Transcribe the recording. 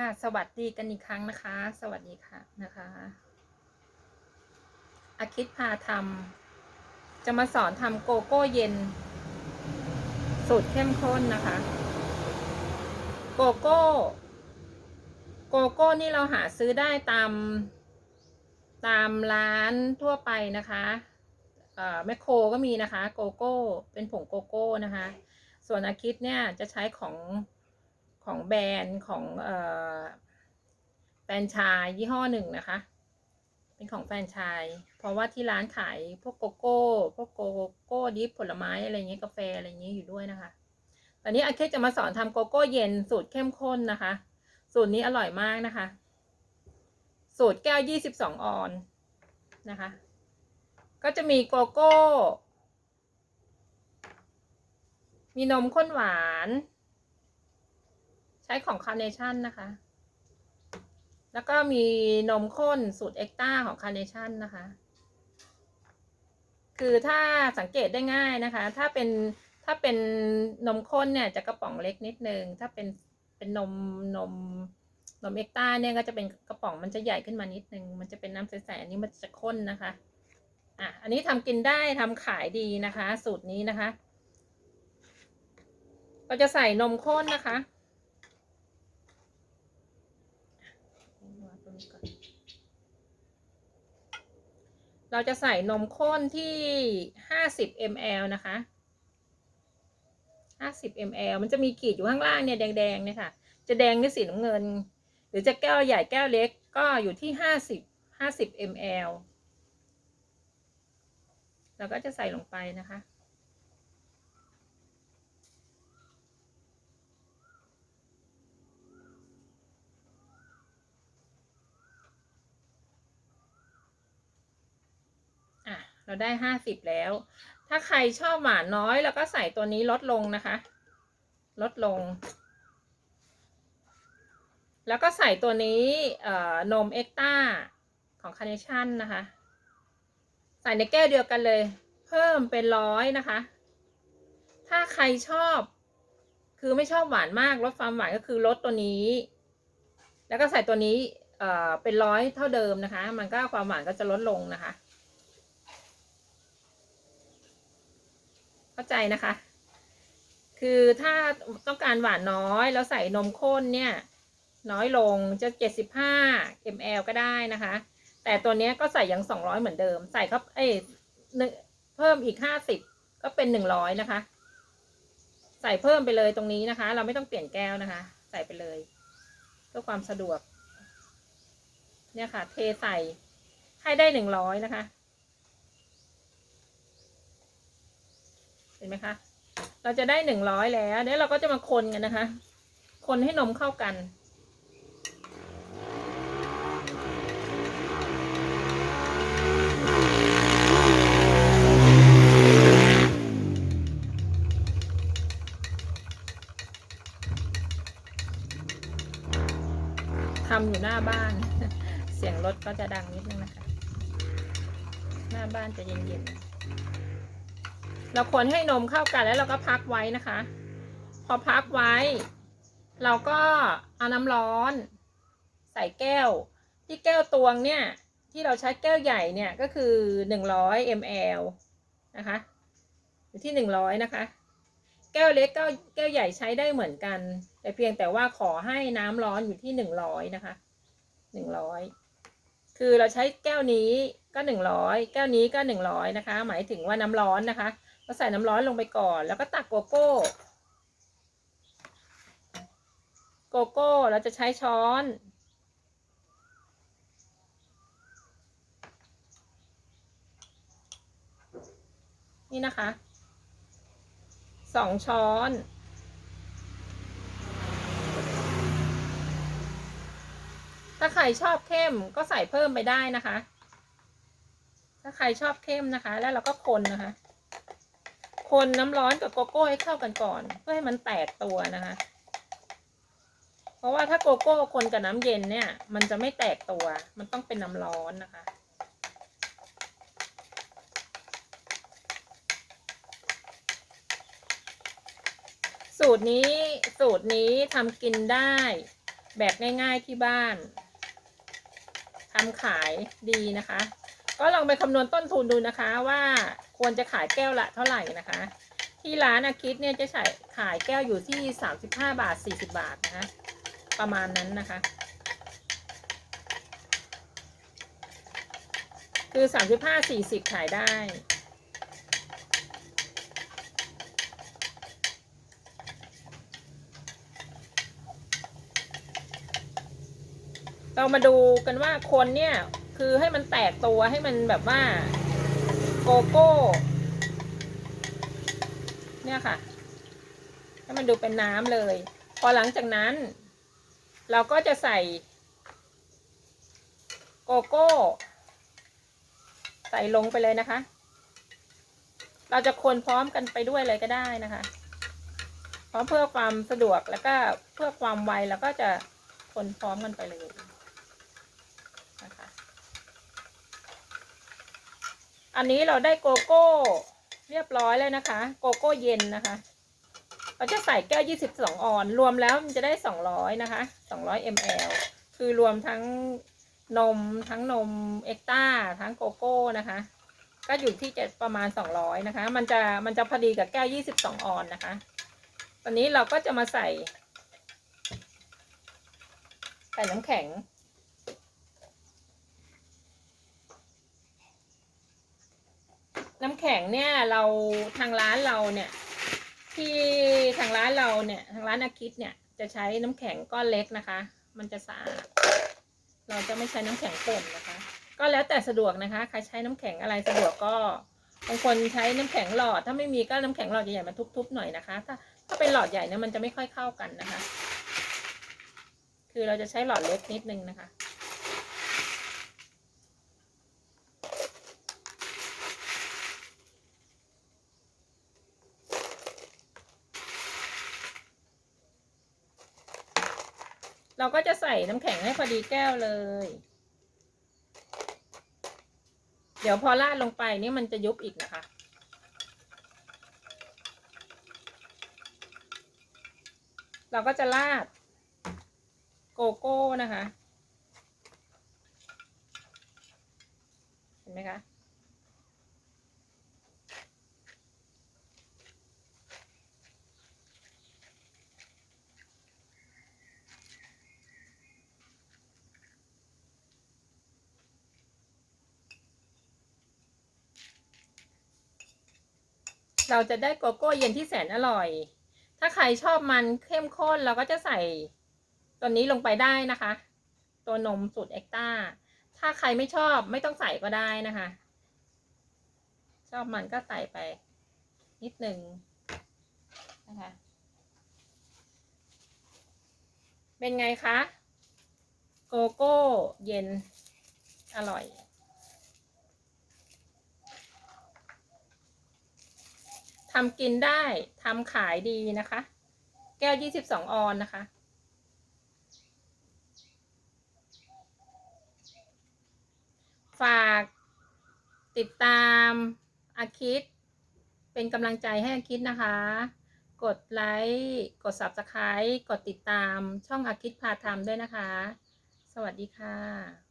ค่ะ สวัสดีกันอีกครั้งนะคะ สวัสดีค่ะนะคะอาคิดพาทำจะมาสอนทำโกโก้เย็น สูตรเข้มข้นนะคะ โกโก้ โกโก้นี่เราหาซื้อได้ตามตามร้านทั่วไปนะคะแมคโครก็มีนะคะ โกโก้ เป็นผงโกโก้นะคะ ส่วนอาคิดเนี่ยจะใช้ของ ของแบรนด์ของเอแฟรนไชายยี่ห้อหนึ่งนะคะ เป็นของแฟรนไชาย เพราะว่าที่ร้านขายพวกโกโก้ พวกโกโก้ดิฟผลไม้อะไรเงี้ยกาแฟอะไรเงี้ยอยู่ด้วยนะคะ ตอนนี้อาเคจะมาสอนทำโกโก้เย็นสูตรเข้มข้นนะคะ สูตรนี้อร่อยมากนะคะ สูตรแก้วยี่สิบสองออนนะคะ ก็จะมีโกโก้ มีนมข้นหวาน ใช้ของคาร์เนชั่นนะคะ แล้วก็มีนมข้นสูตรเอ็กต้าของคาร์เนชั่นนะคะ คือถ้าสังเกตได้ง่ายนะคะ ถ้าเป็นถ้าเป็นนมข้นเนี่ยจะกระป๋องเล็กนิดนึง ถ้าเป็นเป็นนมนมนมเอ็กต้าเนี่ยก็จะเป็นกระป๋องมันจะใหญ่ขึ้นมานิดนึง มันจะเป็นน้ำใสๆอันนี้มันจะข้นนะคะ อะ อันนี้ทำกินได้ทำขายดีนะคะ สูตรนี้นะคะก็จะใส่นมข้นนะคะ เราจะใส่นมข้นที่ห้าสิบ ml นะคะห้าสิบ ml มันจะมีขีดอยู่ข้างล่างเนี่ยแดงๆเนี่ยค่ะ จะแดงนี่สีน้ำเงิน หรือจะแก้วใหญ่แก้วเล็กก็อยู่ที่ห้าสิบห้าสิบ ml เราก็จะใส่ลงไปนะคะ เราได้ห้าสิบแล้ว ถ้าใครชอบหวานน้อยเราก็ใส่ตัวนี้ลดลงนะคะ ลดลง แล้วก็ใส่ตัวนี้นมเอ็กต้าของคาร์เนชั่นนะคะ ใส่ในแก้วเดียวกันเลย เพิ่มเป็นร้อยนะคะ ถ้าใครชอบ คือไม่ชอบหวานมากลดความหวานก็คือลดตัวนี้ แล้วก็ใส่ตัวนี้เเป็นร้อยเท่าเดิมนะคะ มันก็ความหวานก็จะลดลงนะคะ เข้าใจนะคะ คือถ้าต้องการหวานน้อยแล้วใส่นมข้นเนี่ย น้อยลงจะ 75 ml ก็ได้นะคะ แต่ตัวนี้ก็ใส่ยัง 200 เหมือนเดิม ใส่ครับเอ้ยเพิ่มอีก 50 ก็เป็น 100 นะคะ ใส่เพิ่มไปเลยตรงนี้นะคะ เราไม่ต้องเปลี่ยนแก้วนะคะ ใส่ไปเลยเพื่อความสะดวก เนี่ยค่ะ เทใส่ให้ได้ 100 นะคะ ห็นไหมคะ เราจะได้100แล้วเดี๋ยวเราก็จะมาคนกันนะคะ คนให้นมเข้ากันทำอยู่หน้าบ้าน เสียงรถก็จะดังนิดนึงนะคะ หน้าบ้านจะเย็นๆ เราควรให้นมเข้ากันแล้วเราก็พักไว้นะคะ พอพักไว้ เราก็เอาน้ำร้อน ใส่แก้ว ที่แก้วตวงเนี่ย ที่เราใช้แก้วใหญ่เนี่ยก็คือหนึ่งร้อย ml นะคะอยู่ที่หนึ่งร้อยนะคะ แก้วเล็กแก้วแก้วใหญ่ใช้ได้เหมือนกัน แต่เพียงแต่ว่าขอให้น้ำร้อนอยู่ที่หนึ่งร้อยนะคะหนึ่งร้อยคือเราใช้แก้วนี้ก็หนึ่งร้อยแก้วนี้ก็หนึ่งร้อยนะคะ หมายถึงว่าน้ำร้อนนะคะ เราใส่น้ำร้อนลงไปก่อน แล้วก็ตักโกโก้ โกโก้เราจะใช้ช้อนนี่นะคะสองช้อน ถ้าใครชอบเข้มก็ใส่เพิ่มไปได้นะคะ ถ้าใครชอบเข้มนะคะ แล้วเราก็คนนะคะ คนน้ำร้อนกับโกโก้ให้เข้ากันก่อน เพื่อให้มันแตกตัวนะคะ เพราะว่าถ้าโกโก้คนกับน้ำเย็นเนี่ย มันจะไม่แตกตัว มันต้องเป็นน้ำร้อนนะคะ สูตรนี้สูตรนี้ทำกินได้แบบง่ายๆที่บ้านทำขายดีนะคะ ก็ลองไปคำนวณต้นทุนดูนะคะว่า ควรจะขายแก้วละเท่าไหร่นะคะ ที่ร้านอาคิดเนี่ยจะขายขายแก้วอยู่ที่ 35 บาท 40 บาทนะคะ ประมาณนั้นนะคะ คือ 35 40 ขายได้เรามาดูกันว่าคนเนี่ยคือให้มันแตกตัวให้มันแบบว่า โกโก้ เนี่ยค่ะ ให้มันดูเป็นน้ำเลย พอหลังจากนั้น เราก็จะใส่ โกโก้ ใส่ลงไปเลยนะคะ เราจะคนพร้อมกันไปด้วยเลยก็ได้นะคะ เพราะเพื่อความสะดวกแล้วก็เพื่อความไวเราก็จะคนพร้อมกันไปเลยนะคะ อันนี้เราได้โกโก้เรียบร้อยเลยนะคะ โกโก้เย็นนะคะ เราจะใส่แก้ว 22 ออน รวมแล้วมันจะได้ 200 นะคะ 200 ml คือรวมทั้งนมทั้งนมเอ็กต้าทั้งโกโก้นะคะ ก็อยู่ที่จะประมาณ 200 นะคะ มันจะมันจะพอดีกับแก้ว 22 ออนนะคะ ตอนนี้เราก็จะมาใส่ ใส่น้ำแข็ง น้ำแข็งเนี่ยเราทางร้านเราเนี่ย ที่ทางร้านเราเนี่ย ทางร้านอาคิดเนี่ยจะใช้น้ำแข็งก้อนเล็กนะคะ มันจะสะอาดเราจะไม่ใช้น้ำแข็งป่นนะคะ ก็แล้วแต่สะดวกนะคะ ใครใช้น้ำแข็งอะไรสะดวกก็บางคนใช้น้ำแข็งหลอด ถ้าไม่มีก็น้ำแข็งหลอดใหญ่ๆมาทุบๆหน่อยนะคะ ถ้าถ้าเป็นหลอดใหญ่เนี่ยมันจะไม่ค่อยเข้ากันนะคะ คือเราจะใช้หลอดเล็กนิดนึงนะคะ เราก็จะใส่น้ำแข็งให้พอดีแก้วเลย เดี๋ยวพอราดลงไปนี่มันจะยุบอีกนะคะ เราก็จะราดโกโก้นะคะ เห็นไหมคะ เราจะได้โกโก้เย็นที่แสนอร่อย ถ้าใครชอบมันเข้มข้นเราก็จะใส่ตัวนี้ลงไปได้นะคะ ตัวนมสูตรเอ็กต้า ถ้าใครไม่ชอบไม่ต้องใส่ก็ได้นะคะ ชอบมันก็ใส่ไป นิดหนึ่งนะคะ เป็นไงคะ โกโก้เย็นอร่อย ทำกินได้ทำขายดีนะคะ แก้ว22ออนนะคะ ฝากติดตามอาคิด เป็นกำลังใจให้อาคิดนะคะ กดไลค์กด Subscribe กดติดตามช่องอาคิดพาทำด้วยนะคะ สวัสดีค่ะ